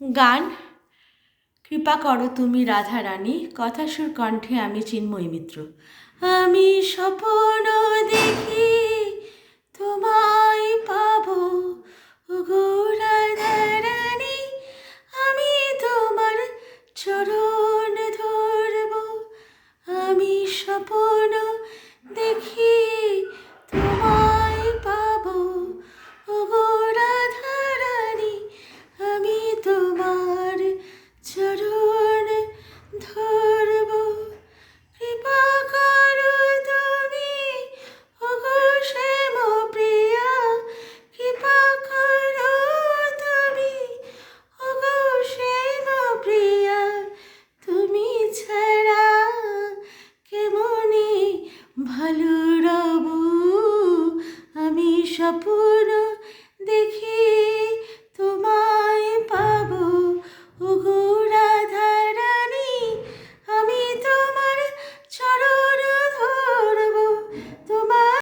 গান? কৃপা করো তুমি রাধা রানী কথা কণ্ঠে আমি চিন্ময় মিত্র। আমি স্বপ্ন দেখি, তোমায় পাবো। গো রাধা রানী আমি তোমার চরণ ধরব। আমি স্বপ্ন দেখি স্বপ্ন দেখি